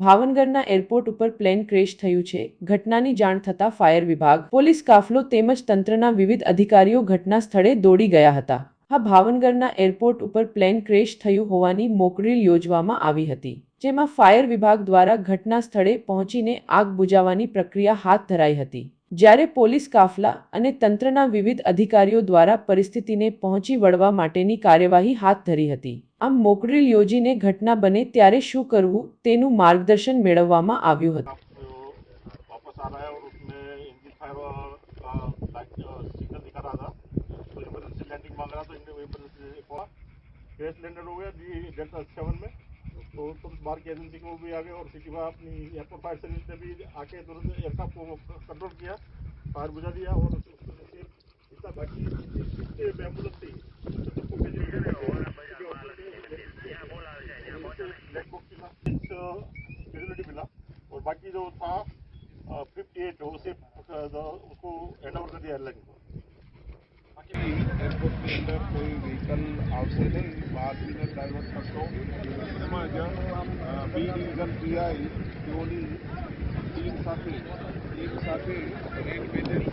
ભાવનગરના એરપોર્ટ ઉપર plane crash થયું છે. ઘટનાની જાણ થતાં ફાયર વિભાગ, પોલીસ કાફલો તેમજ તંત્રના વિવિધ અધિકારીઓ ઘટના સ્થળે દોડી ગયા હતા. આ ભાવનગરના એરપોર્ટ ઉપર પ્લેન ક્રેશ થયું હોવાની મોકડ્રીલ યોજવામાં આવી હતી. જેમાં ફાયર વિભાગ દ્વારા ઘટના સ્થળે પહોંચીને આગ બુઝાવવાની પ્રક્રિયા હાથ ધરાઈ હતી જ્યારે પોલીસ કાફલા અને તંત્રના વિવિધ અધિકારીઓ દ્વારા પરિસ્થિતિને પહોંચી વળવા માટેની કાર્યવાહી હાથ ધરી હતી આમ મોકડ્રીલ યોજીને ઘટના બને ત્યારે શું કરવું તેનું માર્ગદર્શન મેળવવામાં આવ્યું હતું तो वापस आ रहा है और उसमें इंजन फायर का लाइट सिग्नल दिखा रहा था तो इमरजेंसी लैंडिंग मांग रहा था इमरजेंसी हुआ क्रेश लैंडर हो गया डी डेल्टा सेवन में तो बाहर की एजेंसी को भी आ गए और सिटी अपनी एयरपोर्ट फायर सर्विस ने भी आके तुरंत एयरक्राफ्ट को कंट्रोल किया फायर बुझा दिया और इतना बाकी एंबुलेंस थी मिला और बाकी जो था फिफ्टी एट उसे उसको हैंड ओवर कर दिया एयरलाइन को एयरपोर्ट के अंदर कोई व्हीकल आउटसाइड है? बाद में डाइवर्ट करता हूँ। बी डिवीज़न पी आई जोली तीन साथी तीन साथी रेड मेजर